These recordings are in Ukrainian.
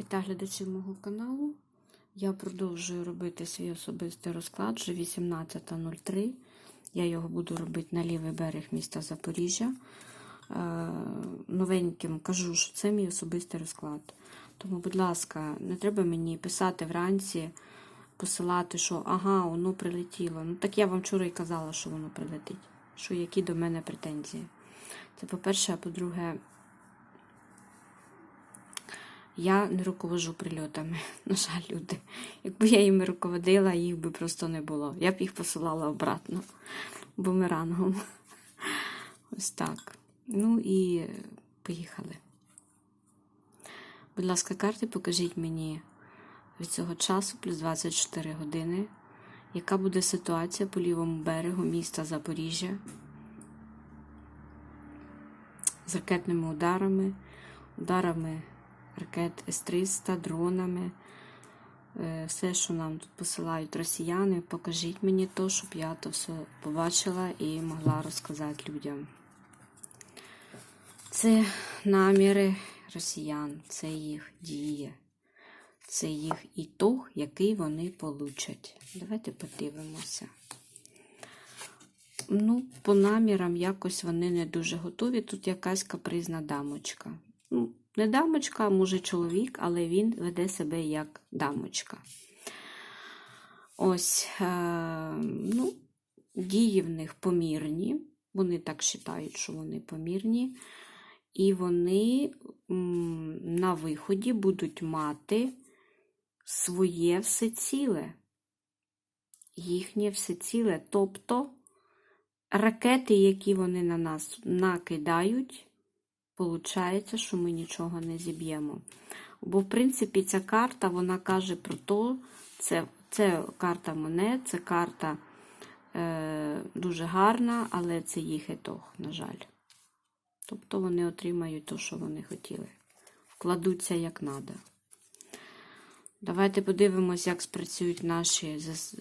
Вітаю глядачів мого каналу. Я продовжую робити свій особистий розклад вже 18.03. Я його буду робити на лівий берег міста Запоріжжя. Е, Новеньким кажу, що це мій особистий розклад. Тому, будь ласка, не треба мені писати вранці, посилати, що ага, воно прилетіло. Ну так я вам вчора і казала, що воно прилетить. Що які до мене претензії. Це по-перше, а по-друге, я не руковожу прильотами, на жаль, люди. Якби я їми руководила, їх би просто не було. Я б їх посилала обратно бумерангом. Ось так. Ну і поїхали. Будь ласка, карти, покажіть мені від цього часу, плюс 24 години, яка буде ситуація по лівому берегу міста Запоріжжя з ракетними ударами, ударами ракет С-300, дронами. Е, Все, що нам тут посилають росіяни, покажіть мені то, щоб я то все побачила і могла розказати людям. Це наміри росіян, це їх дії, це їх ітог, який вони получать. Давайте подивимося. Ну, по намірам якось вони не дуже готові. Тут якась капризна дамочка. Ну, не дамочка, а може чоловік, але він веде себе як дамочка. Ось, е, ну, дії в них помірні. Вони так вважають, що вони помірні. І вони на виході будуть мати своє всеціле. Їхнє всеціле. Тобто ракети, які вони на нас накидають, Получається, що ми нічого не зіб'ємо. Бо, в принципі, ця карта вона каже про те, це, це карта монет, це карта е, дуже гарна, але це їх етог, на жаль. Тобто вони отримають те, що вони хотіли. Вкладуться як треба. Давайте подивимось, як спрацюють наші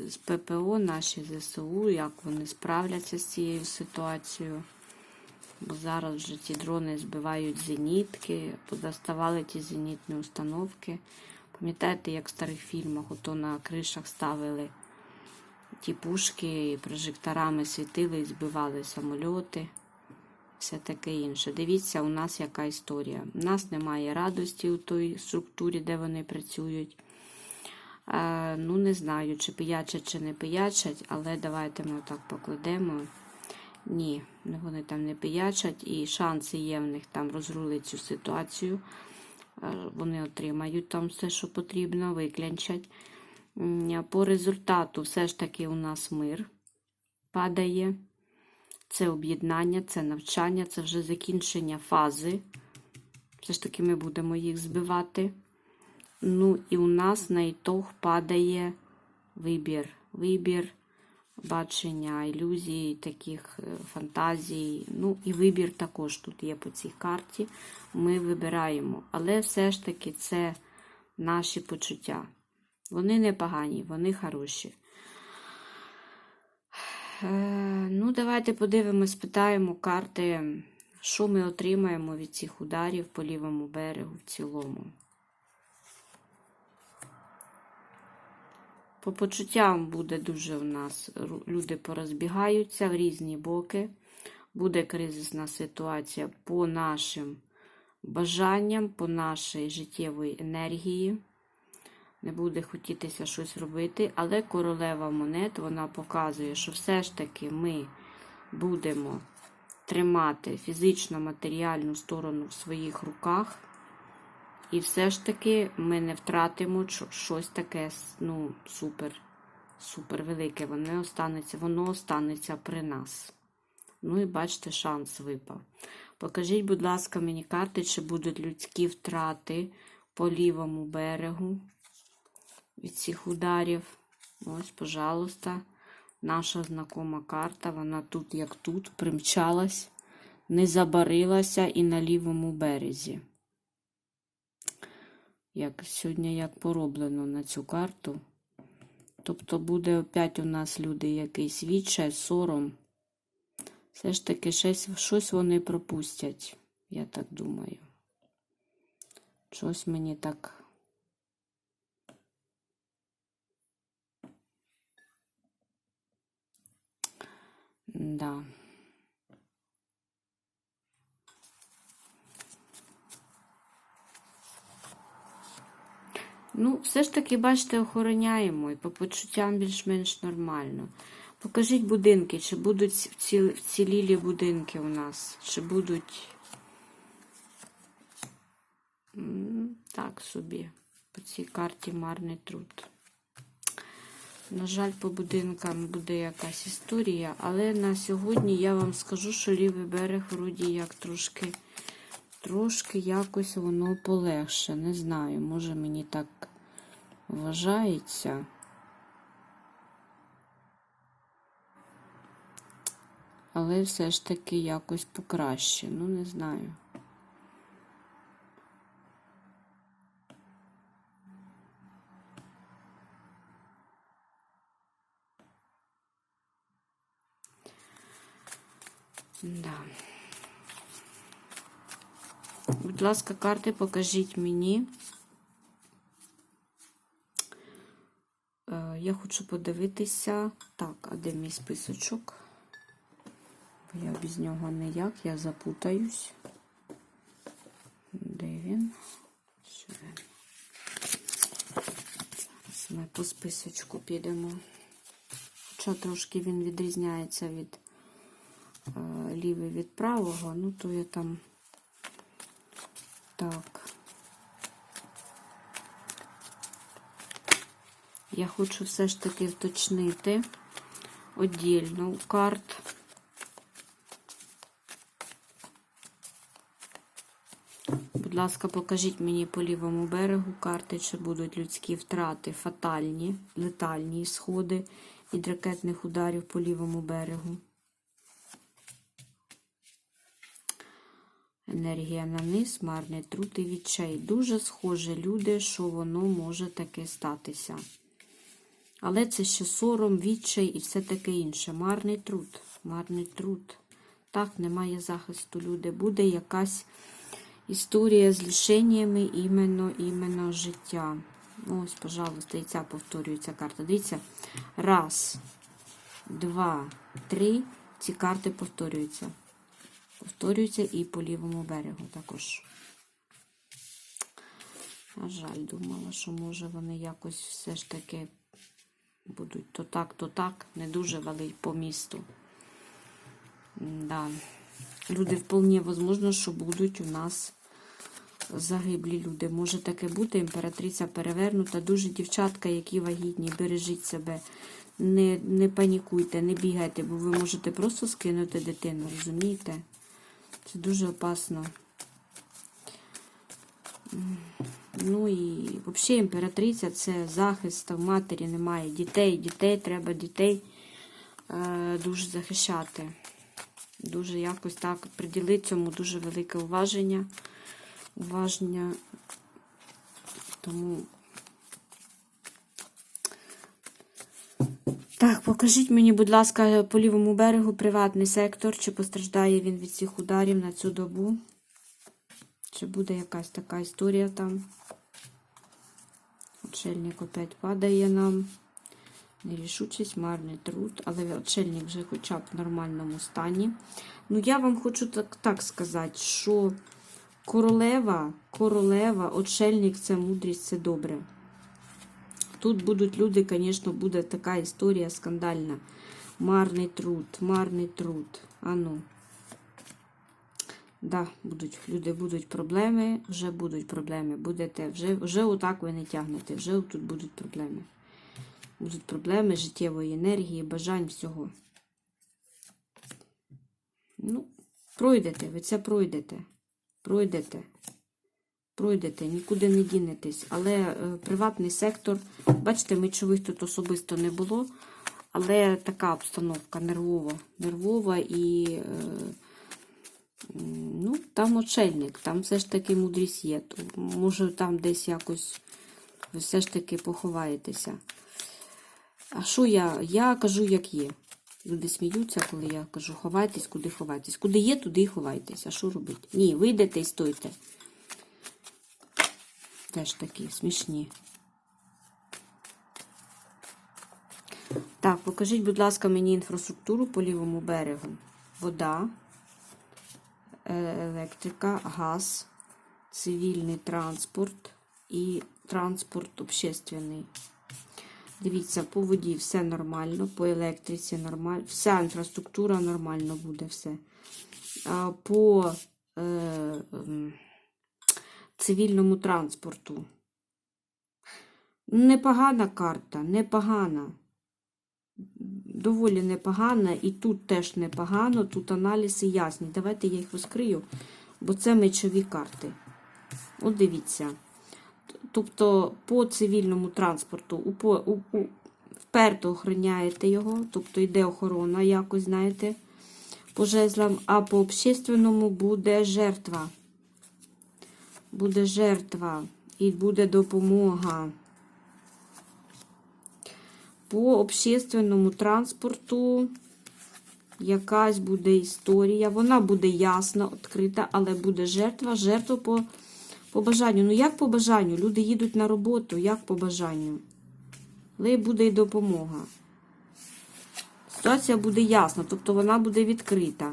з ППО, наші ЗСУ, як вони справляться з цією ситуацією. Бо зараз вже ті дрони збивають зенітки, подоставали ті зенітні установки. Пам'ятаєте, як в старих фільмах ото на кришах ставили ті пушки прожекторами світили і збивали самольоти, все таке інше. Дивіться, у нас яка історія. У нас немає радості у той структурі, де вони працюють. Е, ну, не знаю, чи пиячать, чи не пиячать, але давайте ми отак покладемо. Ні, вони там не пиячать, і шанси є в них там розрулити цю ситуацію. Е, Вони отримають там все, що потрібно, виклянчать. По результату, все ж таки, у нас мир падає. Це об'єднання, це навчання, це вже закінчення фази. Все ж таки, ми будемо їх збивати. Ну, і у нас на ітог падає вибір. Вибір бачення, ілюзій, таких фантазій. Ну, і вибір також тут є по цій карті. Ми вибираємо. Але все ж таки це наші почуття. Вони не погані, вони хороші. Е, ну, давайте подивимось, питаємо карти, що ми отримаємо від цих ударів по лівому берегу в цілому. По почуттям буде дуже у нас люди порозбігаються в різні боки. Буде кризисна ситуація по нашим бажанням, по нашій життєвій енергії. Не буде хотітися щось робити, але королева монет вона показує, що все ж таки ми будемо тримати фізично-матеріальну сторону в своїх руках. І все ж таки ми не втратимо щось таке ну, супер, супер велике. Воно останеться, воно останеться при нас. Ну і бачите, шанс випав. Покажіть, будь ласка, мені карти, чи будуть людські втрати по лівому берегу від цих ударів. Ось, пожалуйста, наша знакома карта. Вона тут, як тут, примчалась, не забарилася і на лівому березі як сьогодні як пороблено на цю карту. Тобто буде опять у нас люди якийсь відчай, сором. Все ж таки, щось щось вони пропустять, я так думаю. Щось мені так. Да. Ну, все ж таки, бачите, охороняємо і по почуттям більш-менш нормально. Покажіть будинки, чи будуть вцілілі будинки у нас, чи будуть. Так собі. По цій карті марний труд. На жаль, по будинкам буде якась історія, але на сьогодні я вам скажу, що лівий берег вроді як трошки, трошки якось воно полегше. Не знаю, може мені так вважається. Але все ж таки якось покраще. Ну, не знаю. Да. Будь ласка, карти покажіть мені. Е, Я хочу подивитися. Так, а де мій списочок? Бо я без нього ніяк, я запутаюсь. Де він? Що? Зараз ми по списочку підемо. Хоча трошки він відрізняється від е, лівий від правого, ну то я там так. Я хочу все ж таки вточнити отдільно у карт. Будь ласка, покажіть мені по лівому берегу карти, чи будуть людські втрати, фатальні, летальні сходи від ракетних ударів по лівому берегу. Енергія на низ, марний труд і відчай. Дуже схожі люди, що воно може таке статися. Але це ще сором, відчай і все таке інше. Марний труд. Марний труд. Так, немає захисту люди. Буде якась історія з лишеннями іменно, іменно життя. Ось, пожалуйста, і ця повторюється карта. Дивіться. Раз, два, три. Ці карти повторюються. Повторюються і по лівому берегу також. На жаль, думала, що може вони якось все ж таки будуть то так, то так, не дуже валить по місту. Да. Люди вполне возможно, що будуть у нас загиблі люди. Може таке бути, імператриця перевернута. Дуже дівчатка, які вагітні, бережіть себе. Не, не панікуйте, не бігайте, бо ви можете просто скинути дитину, розумієте? Це дуже опасно. Ну і взагалі імператриця це захист, в матері немає дітей, дітей, треба дітей е, дуже захищати. Дуже якось так приділити цьому дуже велике уваження. Уваження. Тому. Так, покажіть мені, будь ласка, по лівому берегу приватний сектор, чи постраждає він від цих ударів на цю добу? Чи буде якась така історія там? Отшельник опять падає нам. Нерішучість, марний труд, але отшельник вже хоча б в нормальному стані. Ну, я вам хочу так, так сказати, що королева, королева, отшельник це мудрість, це добре. Тут будуть люди, звісно, буде така історія скандальна. Марний труд, марний труд. Ану. Да, будуть, люди будуть проблеми, вже будуть проблеми. Будете, вже, вже отак ви не тягнете, вже тут будуть проблеми. Будуть проблеми життєвої енергії, бажань всього. Ну, пройдете, ви це пройдете. Пройдете. Пройдете, нікуди не дінетесь. Але е, приватний сектор, бачите, мечових тут особисто не було, але така обстановка нервова. Нервова і. Е, ну, там очельник, там все ж таки мудрість є. Може, там десь якось все ж таки поховаєтеся. А що я? Я кажу, як є. Люди сміються, коли я кажу, ховайтесь, куди ховайтесь. Куди є, туди і ховайтесь. А що робити? Ні, вийдете і стойте. Теж такі смішні. Так, покажіть, будь ласка, мені інфраструктуру по лівому берегу. Вода, е, електрика, газ, цивільний транспорт, і транспорт общественний. Дивіться, по воді все нормально, по електриці нормально, вся інфраструктура нормально буде все. По е, цивільному транспорту. Непогана карта, непогана. Доволі непогана, і тут теж непогано, тут аналізи ясні. Давайте я їх розкрию, бо це мечові карти. От дивіться. Тобто по цивільному транспорту вперто охороняєте його, тобто йде охорона, якось, знаєте, по жезлам, а по общественному буде жертва. Буде жертва і буде допомога. По общественному транспорту якась буде історія. Вона буде ясна, відкрита, але буде жертва. Жертва по, по бажанню. Ну, як по бажанню? Люди їдуть на роботу, як по бажанню. Але буде і допомога. Ситуація буде ясна, тобто вона буде відкрита.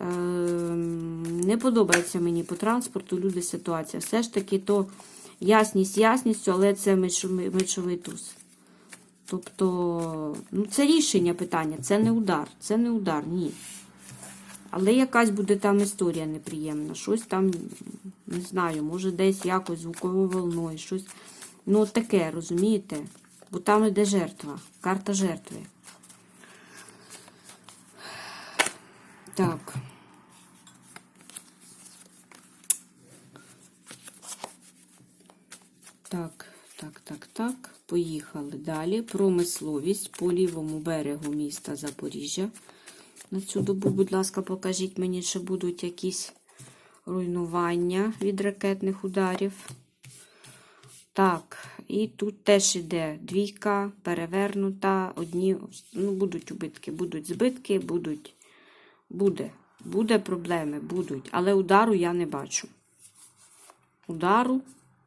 Ем, Не подобається мені по транспорту люди ситуація. Все ж таки, то ясність ясністю, але це мечовий, туз. Тобто, ну, це рішення питання, це не удар. Це не удар, ні. Але якась буде там історія неприємна. Щось там, не знаю, може десь якось звуковою волною, щось. Ну, таке, розумієте? Бо там іде жертва, карта жертви. Так. Так, так, так, так. Поїхали далі. Промисловість по лівому берегу міста Запоріжжя. На цю добу, будь ласка, покажіть мені, чи будуть якісь руйнування від ракетних ударів. Так, і тут теж іде двійка, перевернута, одні, ну, будуть убитки, будуть збитки, будуть, буде, буде проблеми, будуть, але удару я не бачу. Удару,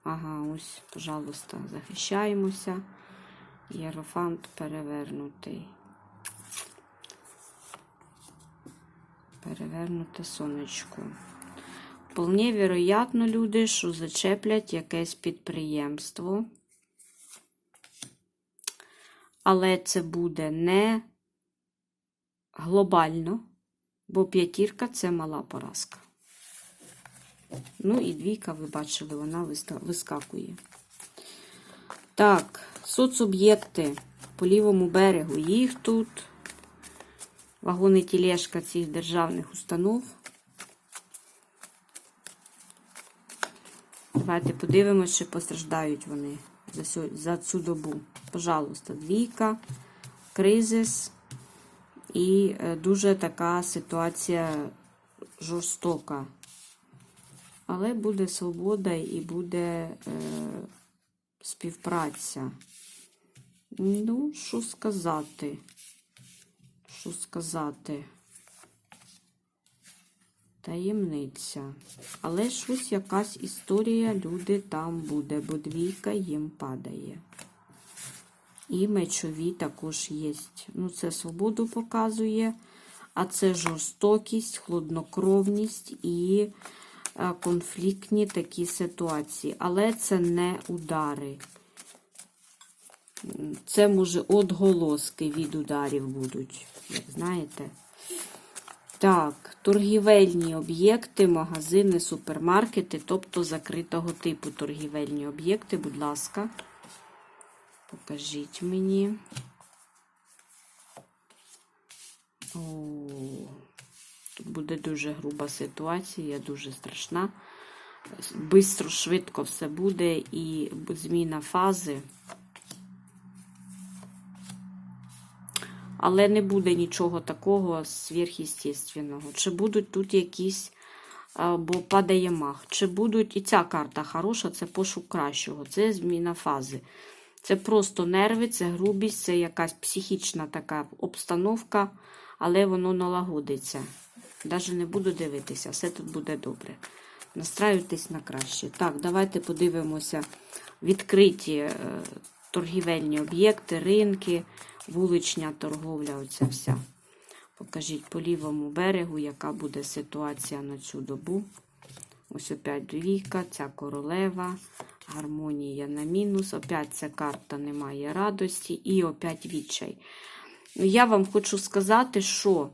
ага, ось, пожалуйста, захищаємося. Єрофант перевернутий. Перевернуте сонечко. Вполне вероятно, люди, що зачеплять якесь підприємство. Але це буде не глобально, бо п'ятірка це мала поразка. Ну і двійка, ви бачили, вона вискакує. Так, соцоб'єкти по лівому берегу. Їх тут. Вагони тілешка цих державних установ. Давайте подивимося, чи постраждають вони за, за цю добу. Пожалуйста, двійка, кризис і е, дуже така ситуація жорстока. Але буде свобода і буде е, співпраця. Ну, що сказати? Що сказати? Таємниця. Але щось якась історія, люди там буде, бо двійка їм падає. І мечові також є. Ну, це свободу показує, а це жорстокість, хладнокровність і конфліктні такі ситуації. Але це не удари. Це, може, отголоски від ударів будуть, як знаєте. Так, торгівельні об'єкти, магазини, супермаркети, тобто закритого типу торгівельні об'єкти, будь ласка, покажіть мені. О, буде дуже груба ситуація, дуже страшна. Бистро, швидко все буде і зміна фази. Але не буде нічого такого сверхъестественного. Чи будуть тут якісь, бо падає мах. Чи будуть, і ця карта хороша, це пошук кращого, це зміна фази. Це просто нерви, це грубість, це якась психічна така обстановка, але воно налагодиться. Навіть не буду дивитися, все тут буде добре. Настраюйтесь на краще. Так, давайте подивимося відкриті е, торгівельні об'єкти, ринки, вуличня торговля. Оця вся. Покажіть по лівому берегу, яка буде ситуація на цю добу. Ось опять двійка, ця королева, гармонія на мінус. Опять ця карта немає радості і опять відчай. Ну, Я вам хочу сказати, що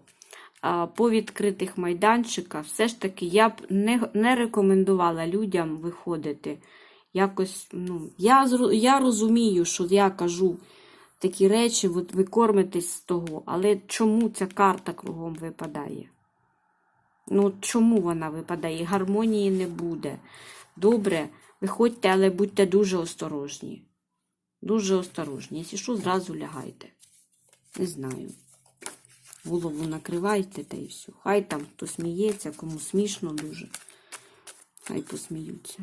по відкритих майданчиках все ж таки я б не, не рекомендувала людям виходити. Якось, ну, я, я розумію, що я кажу такі речі, от ви кормитесь з того, але чому ця карта кругом випадає? Ну, чому вона випадає? Гармонії не буде. Добре, виходьте, але будьте дуже осторожні. Дуже осторожні. Якщо що, зразу лягайте. Не знаю. Голову накривайте та і все. Хай там хто сміється, кому смішно дуже. Хай посміються.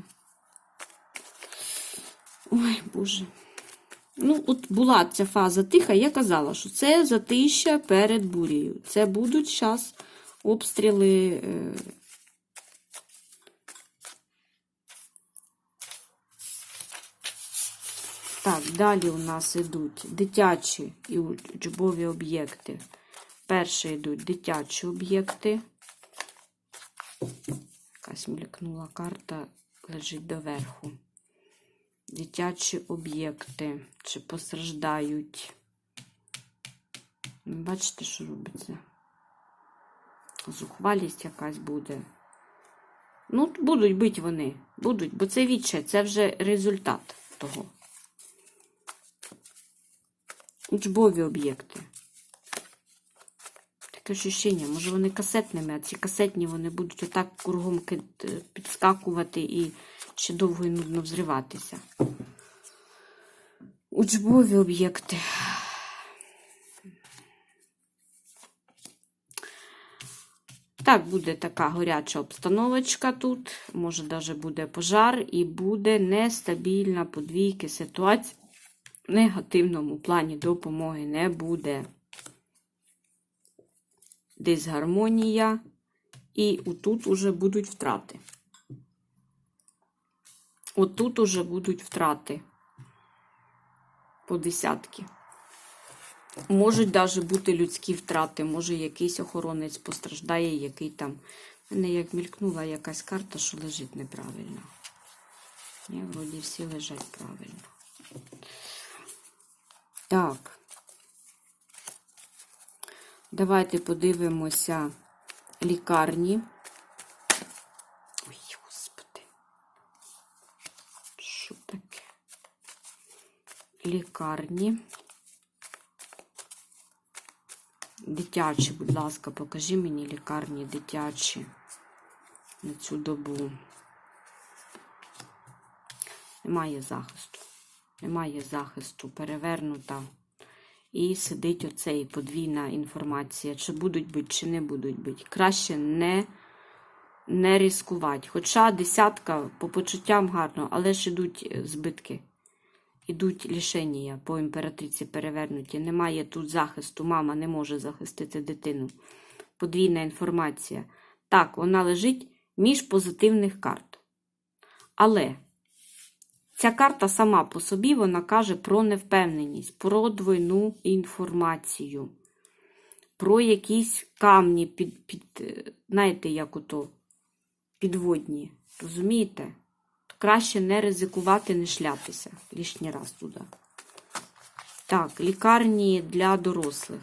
Ой, Боже. Ну, от була ця фаза тиха, я казала, що це затища перед бурею. Це будуть зараз обстріли. Е... Так, далі у нас йдуть дитячі і учбові об'єкти. Перші йдуть дитячі об'єкти. Якась мількнула карта, лежить доверху. Дитячі об'єкти. Чи постраждають? Бачите, що робиться? Зухвалість якась буде. Ну, будуть бити вони. Будуть, бо це відчай, це вже результат того. Учбові об'єкти. Таке ощущення, може вони касетними, а ці касетні вони будуть отак кругом підскакувати і ще довго і нудно взриватися. Учбові об'єкти. Так, буде така горяча обстановочка тут. Може, навіть буде пожар, і буде нестабільна подвійки ситуація. В негативному плані допомоги не буде. Дисгармонія. І отут уже будуть втрати. Отут уже будуть втрати. По десятки. Можуть навіть бути людські втрати. Може, якийсь охоронець постраждає, який там. У мене як мількнула якась карта, що лежить неправильно. Ні, вроді всі лежать правильно. Так. Давайте подивимося лікарні. Ой, господи. Що таке? Лікарні. Дитячі, будь ласка, покажи мені лікарні дитячі на цю добу. Немає захисту. Немає захисту, перевернута. І сидить оцей подвійна інформація, чи будуть бити, чи не будуть бити. Краще не, не ризикувати. Хоча десятка по почуттям гарно, але ж ідуть е, збитки. Ідуть лишення по імператриці перевернуті. Немає тут захисту. Мама не може захистити дитину. Подвійна інформація. Так, вона лежить між позитивних карт. Але ця карта сама по собі вона каже про невпевненість, про двойну інформацію, про якісь камні під, під е, знаєте, як ото підводні. Розумієте? Краще не ризикувати, не шлятися лишній раз туди. Так, лікарні для дорослих.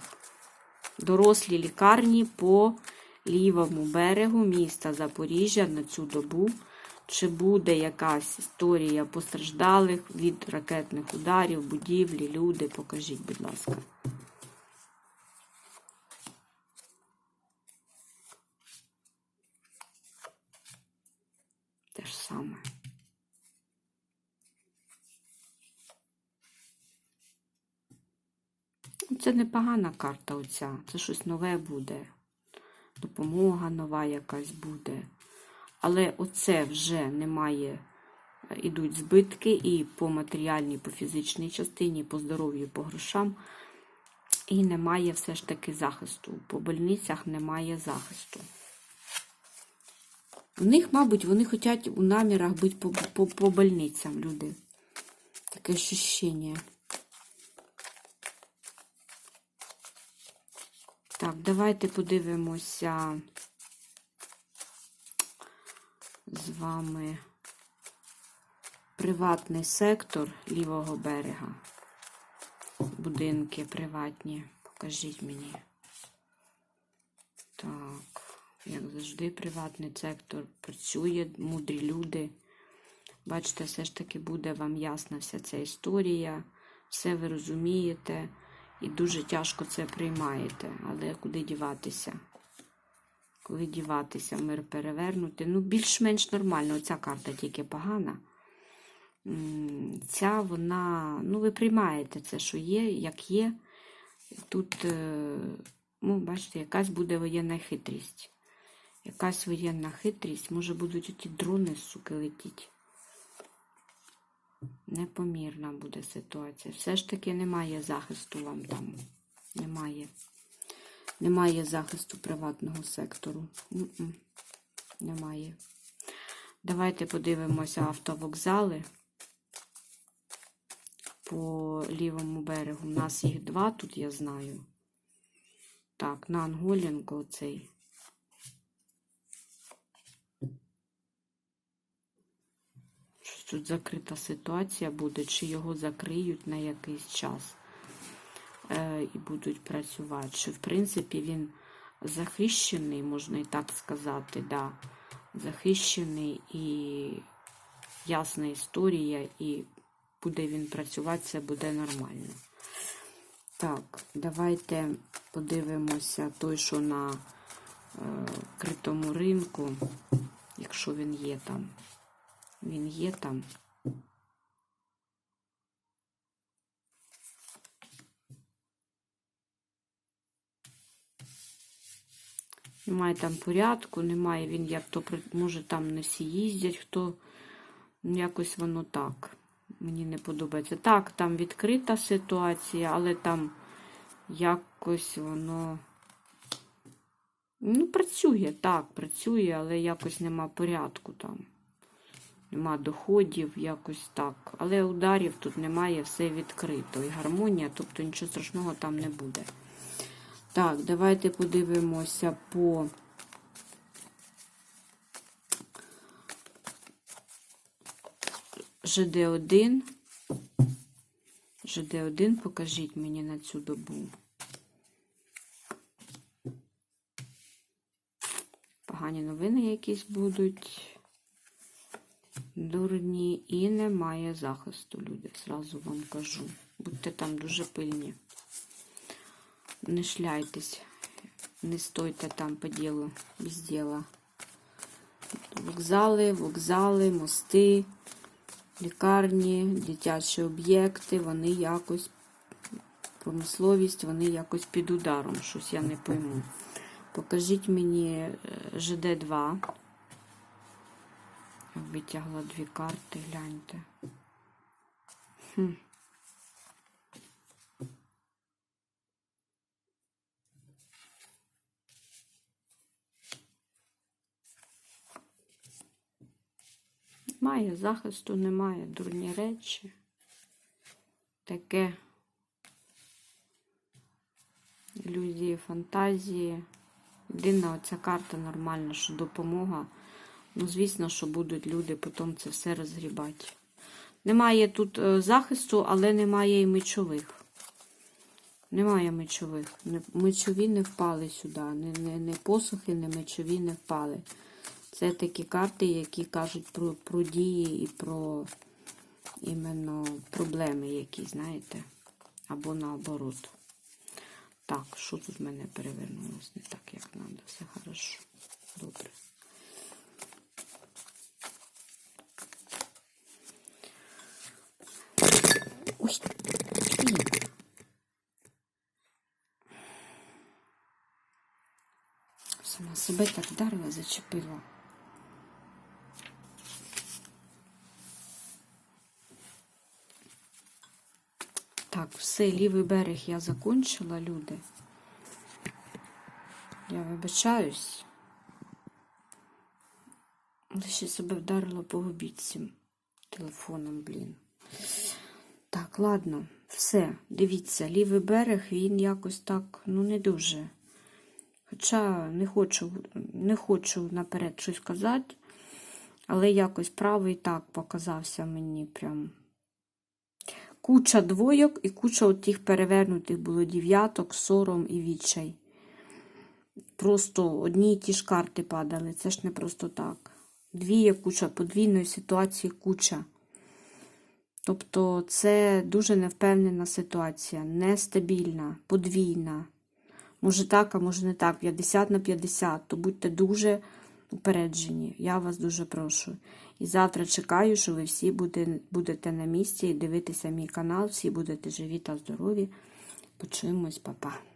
Дорослі лікарні по лівому берегу міста Запоріжжя на цю добу. Чи буде якась історія постраждалих від ракетних ударів, будівлі, люди? Покажіть, будь ласка. Те ж саме. Це непогана карта оця. Це щось нове буде. Допомога нова якась буде. Але оце вже немає, ідуть збитки і по матеріальній, по фізичній частині, і по здоров'ю, по грошам. І немає все ж таки захисту. По больницях немає захисту. У них, мабуть, вони хочуть у намірах бути по, по, по больницям, люди. Таке ощущення. Так, давайте подивимося з вами приватний сектор лівого берега. Будинки приватні. Покажіть мені. Так, як завжди, приватний сектор працює, мудрі люди. Бачите, все ж таки буде вам ясна вся ця історія, все ви розумієте і дуже тяжко це приймаєте. Але куди діватися? Коли діватися, мир перевернути. Ну, більш-менш нормально. Оця карта тільки погана. Ця вона, ну, ви приймаєте це, що є, як є. Тут, е, ну, бачите, якась буде воєнна хитрість. Якась воєнна хитрість, може будуть оті дрони, суки, летіти. Непомірна буде ситуація. Все ж таки немає захисту вам там. Немає. Немає захисту приватного сектору. М-м. Немає. Давайте подивимося автовокзали по лівому берегу. У нас їх два тут, я знаю. Так, на Анголінко оцей. Тут закрита ситуація буде, чи його закриють на якийсь час і будуть працювати. Що, в принципі, він захищений, можна і так сказати, да. захищений і ясна історія, і буде він працювати, це буде нормально. Так, давайте подивимося той, що на е, критому ринку, якщо він є там. Він є там. Немає там порядку, немає він як то може там не всі їздять, хто ну, якось воно так. Мені не подобається. Так, там відкрита ситуація, але там якось воно. Ну, працює, так, працює, але якось нема порядку там. Нема доходів, якось так. Але ударів тут немає, все відкрито. І гармонія, тобто нічого страшного там не буде. Так, давайте подивимося по ЖД1. ЖД1 покажіть мені на цю добу. Погані новини якісь будуть. Дурні і немає захисту, люди. Зразу вам кажу. Будьте там дуже пильні. Не шляйтесь, не стойте там по ділу, без діла. Вокзали, вокзали, мости, лікарні, дитячі об'єкти, вони якось, промисловість, вони якось під ударом. Щось я не пойму. Покажіть мені е, ЖД-2. Витягла дві карти, гляньте. Хм. Немає захисту, немає дурні речі. Таке ілюзії, фантазії. Єдина оця карта нормальна, що допомога. Ну, звісно, що будуть люди потім це все розгрібати. Немає тут е, захисту, але немає і мечових. Немає мечових. Мечові не впали сюди. Не, не, не посухи, не мечові не впали. Це такі карти, які кажуть про, про дії і про іменно проблеми які, знаєте, або наоборот. Так, що тут в мене перевернулося не так, як треба. Все хорошо. Добре. Ой. Сама себе так вдарила, зачепила. Так, все, лівий берег я закончила, люди. Я вибачаюсь. Ще себе вдарила по губіці телефоном, блін. Так, ладно, все, дивіться, лівий берег, він якось так, ну, не дуже. Хоча не хочу, не хочу наперед щось казати, Але якось правий так показався мені прям. Куча двойок і куча тих перевернутих було дев'яток, сором і відчай. Просто одні й ті ж карти падали. Це ж не просто так. Двіє куча, подвійної ситуації куча. Тобто це дуже невпевнена ситуація, нестабільна, подвійна. Може так, а може не так, 50 на 50, то будьте дуже упереджені. Я вас дуже прошу. І завтра чекаю, що ви всі будете на місці і дивитися мій канал, всі будете живі та здорові. Почуємось, па-па.